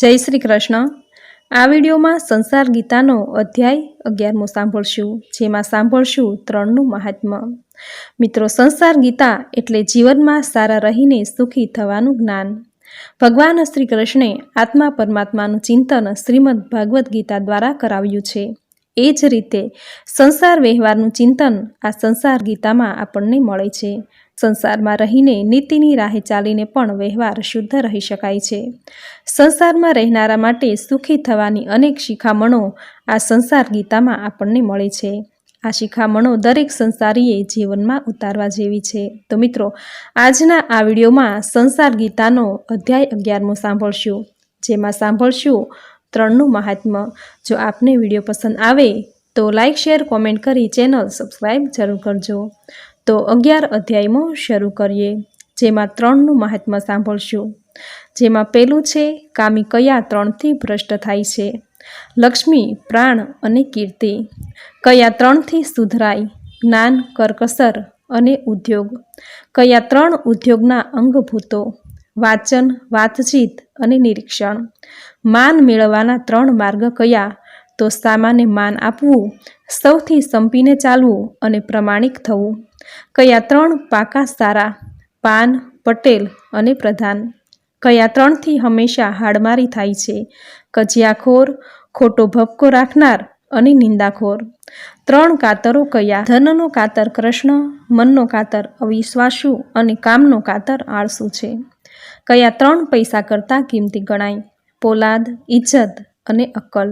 જય શ્રી કૃષ્ણ. આ વિડીયોમાં સંસાર ગીતાનો અધ્યાય અગિયારમો સાંભળશું, જેમાં સાંભળશું ત્રણનું મહાત્મ્ય. મિત્રો, સંસાર ગીતા એટલે જીવનમાં સારા રહીને સુખી થવાનું જ્ઞાન. ભગવાન શ્રી કૃષ્ણે આત્મા પરમાત્માનું ચિંતન શ્રીમદ ભાગવદ્ ગીતા દ્વારા કરાવ્યું છે. એ જ રીતે સંસાર વ્યવહારનું ચિંતન આ સંસાર ગીતામાં આપણને મળે છે. સંસારમાં રહીને નીતિની રાહે ચાલીને પણ વ્યવહાર શુદ્ધ રહી શકાય છે. સંસારમાં રહેનારા માટે સુખી થવાની અનેક શિખામણો આ સંસાર ગીતામાં આપણને મળે છે. આ શિખામણો દરેક સંસારીએ જીવનમાં ઉતારવા જેવી છે. તો મિત્રો, આજના આ વિડીયોમાં સંસાર ગીતાનો અધ્યાય અગિયારમો સાંભળશું. જેમાં સાંભળશું ત્રણનું મહાત્મ્ય. જો આપને વીડિયો પસંદ આવે તો લાઇક શેર, કોમેન્ટ કરી ચેનલ સબસ્ક્રાઈબ જરૂર કરજો. તો અગિયાર અધ્યાયમાં શરૂ કરીએ, જેમાં ત્રણનું મહાત્મ્ય સાંભળશું. જેમાં પહેલું છે, કામી કયા ત્રણથી ભ્રષ્ટ થાય છે? લક્ષ્મી, પ્રાણ અને કીર્તિ. કયા ત્રણથી સુધરાય? જ્ઞાન, કરકસર અને ઉદ્યોગ. કયા ત્રણ ઉદ્યોગના અંગભૂતો? વાચન, વાતચીત અને નિરીક્ષણ. માન મેળવવાના ત્રણ માર્ગ કયા? તો સામાને માન આપવું સૌથી સંપીને ચાલવું અને પ્રમાણિક થવું. કયા ત્રણ પાકા સારા? પાન, પટેલ અને પ્રધાન. કયા ત્રણથી હંમેશા હાડમારી થાય છે? કજિયાખોર, ખોટો ભપકો રાખનાર અને નિંદાખોર. ત્રણ કાતરો કયા? ધનનો કાતર કૃષ્ણ, મનનો કાતર અવિશ્વાસુ અને કામનો કાતર આળસુ છે. કયા ત્રણ પૈસા કરતાં કિંમતી ગણાય? પોલાદ ઇજ્જત અને અક્કલ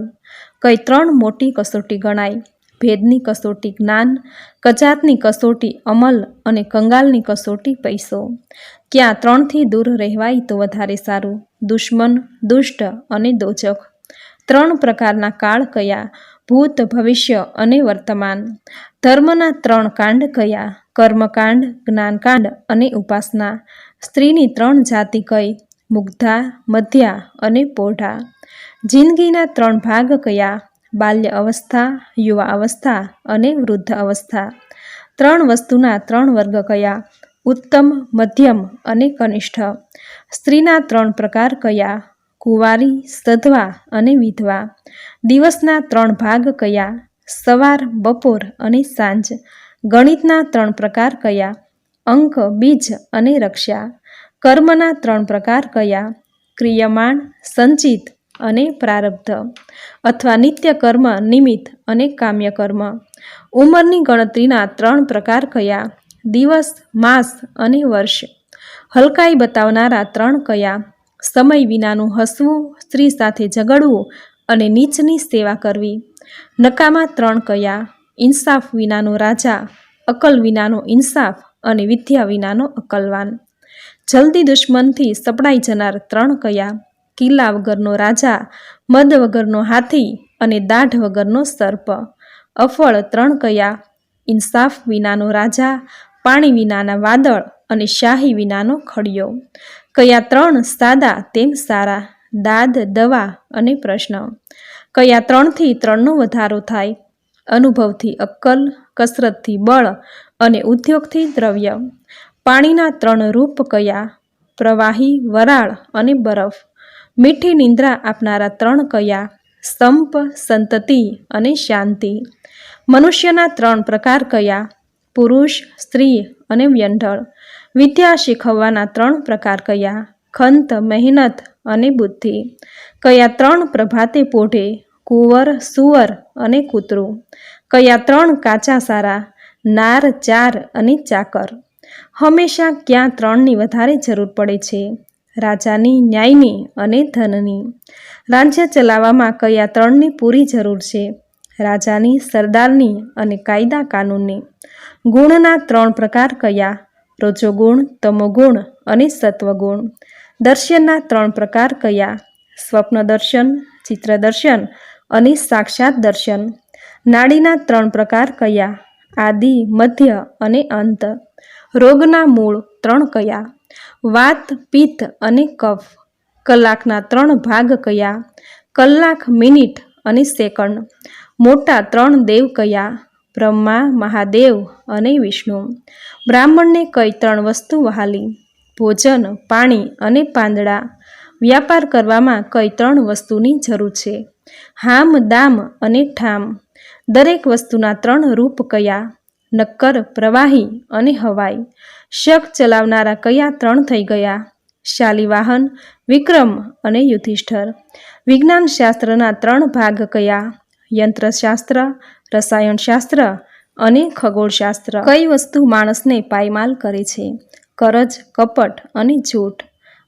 કઈ ત્રણ મોટી કસોટી ગણાય. ભેદની કસોટી જ્ઞાન, કજાતની કસોટી અમલ અને કંગાલની કસોટી પૈસો. ક્યાં ત્રણથી દૂર રહેવાય તો વધારે સારું. દુશ્મન, દુષ્ટ અને દોચક ત્રણ પ્રકારના કાળ કયા. ભૂત, ભવિષ્ય અને વર્તમાન. ધર્મના ત્રણ કાંડ કયા. કર્મકાંડ, જ્ઞાનકાંડ અને ઉપાસના. સ્ત્રીની ત્રણ જાતિ કઈ. મુગ્ધા, મધ્યા અને પોઢા. જિંદગીના ત્રણ ભાગ કયા? બાલ્ય અવસ્થા, યુવા અવસ્થા અને વૃદ્ધ અવસ્થા. ત્રણ વસ્તુના ત્રણ વર્ગ કયા? ઉત્તમ, મધ્યમ અને કનિષ્ઠ. સ્ત્રીના ત્રણ પ્રકાર કયા? કુંવારી, સધવા અને વિધવા. દિવસના ત્રણ ભાગ કયા? સવાર, બપોર અને સાંજ. ગણિતના ત્રણ પ્રકાર કયા? અંક, બીજ અને રક્ષા. કર્મના ત્રણ પ્રકાર કયા? ક્રિયમાણ, સંચિત અને પ્રારબ્ધ. અથવા નિત્ય કર્મ, નિમિત્ત અને કામ્ય કર્મ. ઉંમરની ગણતરીના ત્રણ પ્રકાર કયા? દિવસ, માસ અને વર્ષ. હલકાઈ બતાવનારા ત્રણ કયા? સમય વિનાનું હસવું, સ્ત્રી સાથે ઝઘડવું અને નીચની સેવા કરવી. નકામા ત્રણ કયા? ઇન્સાફ વિનાનો રાજા, અકલ વિનાનો ઇન્સાફ અને વિદ્યા વિનાનો અકલવાન. જલ્દી દુશ્મનથી સપડાઈ જનાર ત્રણ કયા? કિલ્લા વગરનો રાજા મદ વગરનો હાથી અને દાઢ વગરનો સર્પ. અફળ ત્રણ કયા, ઇન્સાફ વિનાનો રાજા, પાણી વિનાના વાદળ અને શાહી વિનાનો ખડિયો. કયા ત્રણ સાદા તેમ સારા, દાદ, દવા અને પ્રશ્ન. કયા ત્રણથી ત્રણનો વધારો થાય, અનુભવથી અક્કલ, કસરતથી બળ અને ઉદ્યોગથી દ્રવ્ય. પાણીના ત્રણ રૂપ કયા, પ્રવાહી, વરાળ અને બરફ. મીઠી નિંદ્રા આપનારા ત્રણ કયા? સ્તંપ સંતતિ અને શાંતિ. મનુષ્યના ત્રણ પ્રકાર કયા? પુરુષ, સ્ત્રી અને વ્યંઢળ. વિદ્યા શીખવવાના ત્રણ પ્રકાર કયા? ખંત, મહેનત અને બુદ્ધિ. કયા ત્રણ પ્રભાતે પોઢે? કુંવર, સુવર અને કૂતરું. કયા ત્રણ કાચા સારા? નાર, ચાર અને ચાકર. હંમેશા ક્યાં ત્રણની વધારે જરૂર પડે છે? રાજાની, ન્યાયની અને ધનની. રાજ્ય ચલાવવામાં કયા ત્રણની પૂરી જરૂર છે? રાજાની, સરદારની અને કાયદા કાનૂનની. ગુણના ત્રણ પ્રકાર કયા? રજોગુણ તમોગુણ અને સત્વગુણ. દર્શનના ત્રણ પ્રકાર કયા? સ્વપ્ન દર્શન, ચિત્ર દર્શન અને સાક્ષાત દર્શન. નાડીના ત્રણ પ્રકાર કયા? આદિ, મધ્ય અને અંત. રોગના મૂળ ત્રણ કયા? વાત, પિત્ત અને કફ. કલાકના ત્રણ ભાગ કયા? કલાક, મિનિટ અને સેકન્ડ. મોટા ત્રણ દેવ કયા? બ્રહ્મા, મહાદેવ અને વિષ્ણુ. બ્રાહ્મણને કઈ ત્રણ વસ્તુ વહાલી? ભોજન, પાણી અને પાંદડા. વ્યાપાર કરવામાં કઈ ત્રણ વસ્તુની જરૂર છે? હામ, દામ અને ઠામ. દરેક વસ્તુના ત્રણ રૂપ કયા? નક્કર, પ્રવાહી અને હવાઈ. શક ચલાવનારા કયા ત્રણ થઈ ગયા? શાલિવાહન વિક્રમ અને યુધિષ્ઠર. વિજ્ઞાન શાસ્ત્રના ત્રણ ભાગ કયા? યંત્રશાસ્ત્ર, રસાયણશાસ્ત્ર અને ખગોળશાસ્ત્ર. કઈ વસ્તુ માણસને પાયમાલ કરે છે? કરજ, કપટ અને જૂઠ.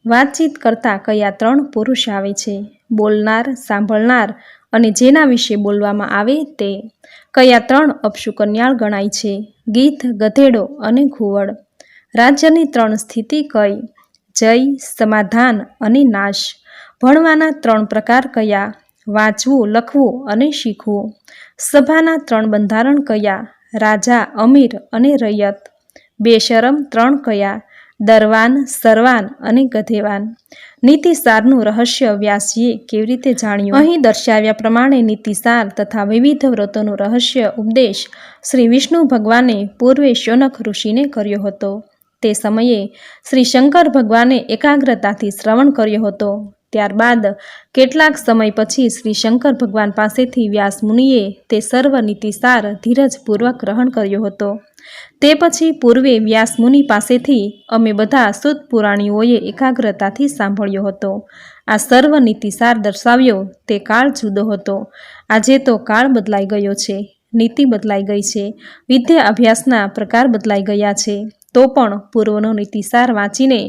વાતચીત કરતા કયા ત્રણ પુરુષ આવે છે? બોલનાર, સાંભળનાર અને જેના વિશે બોલવામાં આવે તે કયા ત્રણ અપશુકન્યાળ ગણાય છે? ગીત, ગધેડો અને ઘુવડ. રાજ્યની ત્રણ સ્થિતિ કઈ? જય, સમાધાન અને નાશ. ભણવાના ત્રણ પ્રકાર કયા? વાંચવું, લખવું અને શીખવું. સભાના ત્રણ બંધારણ કયા? રાજા, અમીર અને રૈયત. બેશરમ ત્રણ કયા? દરવાન, સરવાન અને ગધેવાન. નીતિસારનું રહસ્ય વ્યાસીએ કેવી રીતે જાણ્યું? અહીં દર્શાવ્યા પ્રમાણે નીતિસાર તથા વિવિધ વ્રતોનું રહસ્ય ઉપદેશ શ્રી વિષ્ણુ ભગવાને પૂર્વે શોનક ઋષિને કર્યો હતો. તે સમયે શ્રી શંકર ભગવાને એકાગ્રતાથી શ્રવણ કર્યો હતો. ત્યારબાદ કેટલાક સમય પછી શ્રી શંકર ભગવાન પાસેથી વ્યાસ મુનિએ તે સર્વ નીતિસાર ધીરજપૂર્વક ગ્રહણ કર્યો હતો. તે પછી પૂર્વે વ્યાસ મુનિ પાસેથી અમે બધા સુત પુરાણીઓએ એકાગ્રતાથી સાંભળ્યો હતો. આ સર્વ નીતિસાર દર્શાવ્યો તે કાળ જુદો હતો. આજે તો કાળ બદલાઈ ગયો છે, નીતિ બદલાઈ ગઈ છે, વિદ્યા અભ્યાસના પ્રકાર બદલાઈ ગયા છે. તો પણ પૂર્વનો નીતિસાર વાંચીને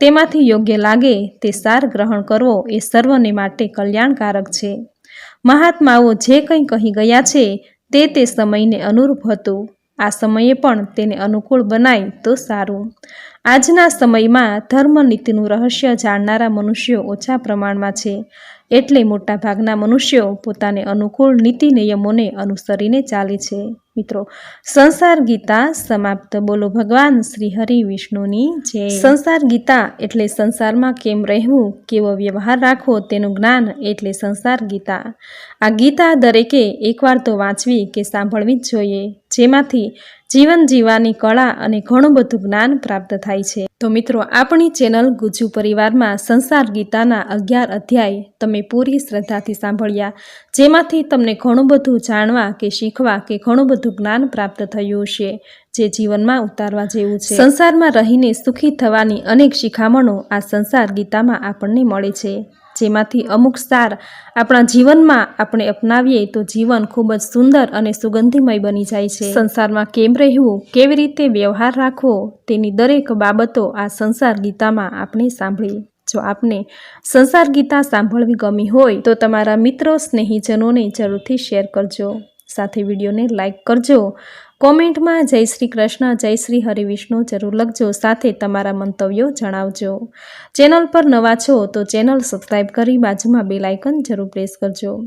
તેમાંથી યોગ્ય લાગે તે સાર ગ્રહણ કરવો એ સર્વને માટે કલ્યાણકારક છે. મહાત્માઓ જે કંઈ કહી ગયા છે તે તે સમયને અનુરૂપ હતું. આ સમયે પણ તેને અનુકૂળ બનાય તો સારું. આજના સમયમાં ધર્મ નીતિનું રહસ્ય જાણનારા મનુષ્યો ઓછા પ્રમાણમાં છે. એટલે મોટાભાગના મનુષ્યો પોતાને અનુકૂળ નીતિ નિયમોને અનુસરીને ચાલે છે. મિત્રો, સંસાર ગીતા સમાપ્ત. બોલો ભગવાન શ્રી હરિ વિષ્ણુની જય. સંસાર ગીતા એટલે સંસારમાં કેમ રહેવું, કેવો વ્યવહાર રાખવો તેનું જ્ઞાન એટલે સંસાર ગીતા. આ ગીતા દરેકે એકવાર તો વાંચવી કે સાંભળવી જ જોઈએ. જેમાંથી જીવન જીવવાની કળા અને ઘણું બધું જ્ઞાન પ્રાપ્ત થાય છે. તો મિત્રો, આપણી ચેનલ ગુજુ પરિવારમાં સંસાર ગીતાના અગિયાર અધ્યાય તમે પૂરી શ્રદ્ધાથી સાંભળ્યા, જેમાંથી તમને ઘણું બધું જાણવા કે શીખવા કે ઘણું બધું જ્ઞાન પ્રાપ્ત થયું છે જે જીવનમાં ઉતારવા જેવું છે. સંસારમાં રહીને સુખી થવાની અનેક શિખામણો આ સંસાર ગીતામાં આપણને મળે છે. જેમાંથી અમુક સાર આપણા જીવનમાં આપણે અપનાવીએ તો જીવન ખૂબ જ સુંદર અને સુગંધીમય બની જાય છે. સંસારમાં કેમ રહેવું, કેવી રીતે વ્યવહાર રાખવો તેની દરેક બાબતો આ સંસાર ગીતામાં આપણે સાંભળી. જો આપને સંસાર ગીતા સાંભળવી ગમી હોય તો તમારા મિત્રો, સ્નેહીજનોને જરૂરથી શેર કરજો. સાથે વિડીયોને લાઇક કરજો. કોમેન્ટમાં જય શ્રી કૃષ્ણ, જય શ્રી હરિવિષ્ણુ જરૂર લખજો. સાથે તમારા મંતવ્યો જણાવજો. ચેનલ પર નવા છો તો ચેનલ સબસ્ક્રાઈબ કરી બાજુમાં બેલ આઇકન જરૂર પ્રેસ કરજો.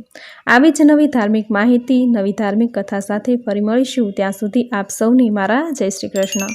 આવી જ નવી ધાર્મિક માહિતી, નવી ધાર્મિક કથા સાથે ફરી મળીશું. ત્યાં સુધી આપ સૌને મારા જય શ્રી કૃષ્ણ.